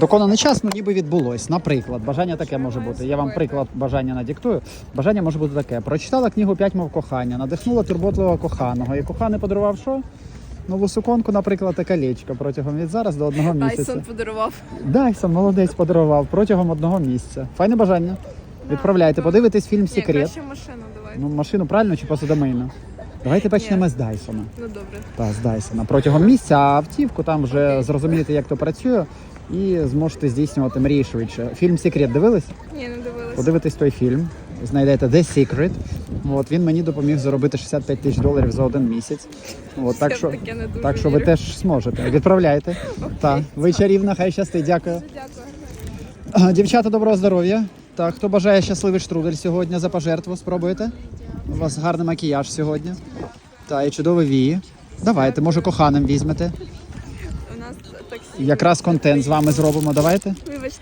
Доконаний час, ну ніби відбулось. Наприклад, бажання таке може бути. Я вам приклад бажання надиктую. Бажання може бути таке. Прочитала книгу «П'ять мов кохання, надихнула турботливого коханого. І коханий подарував що? Нову суконку, наприклад, та колечко протягом від зараз до одного місяця. Тайсон подарував. Дайсон, молодець, подарував протягом одного місяця. Файне бажання. Відправляйте, подивитесь фільм Ні, краще машину давай. Ну, машину правильно чи посудомийну? Давайте почнемо з Дайсона. Ну добре. Та, з Дайсона. Протягом місяця, автівку там вже зрозумієте, як то працює, і зможете здійснювати мрії швидше. Фільм Секрет дивились? Ні, не дивилась. Подивитесь той фільм. Знайдете The Secret. От він мені допоміг заробити 65 тисяч доларів за один місяць. От так що, в не дуже так що ви вірю. теж зможете. Відправляйте. Так, ви чарівна, хай щастить. Дякую. Дякую. Дівчата, доброго здоров'я. Так, хто бажає щасливий штрудель сьогодні за пожертву, спробуєте? У вас гарний макіяж сьогодні. Та і чудові вії. Давайте, може, коханим візьмете. У нас таксі. Якраз контент з вами зробимо. Давайте. Вибачте,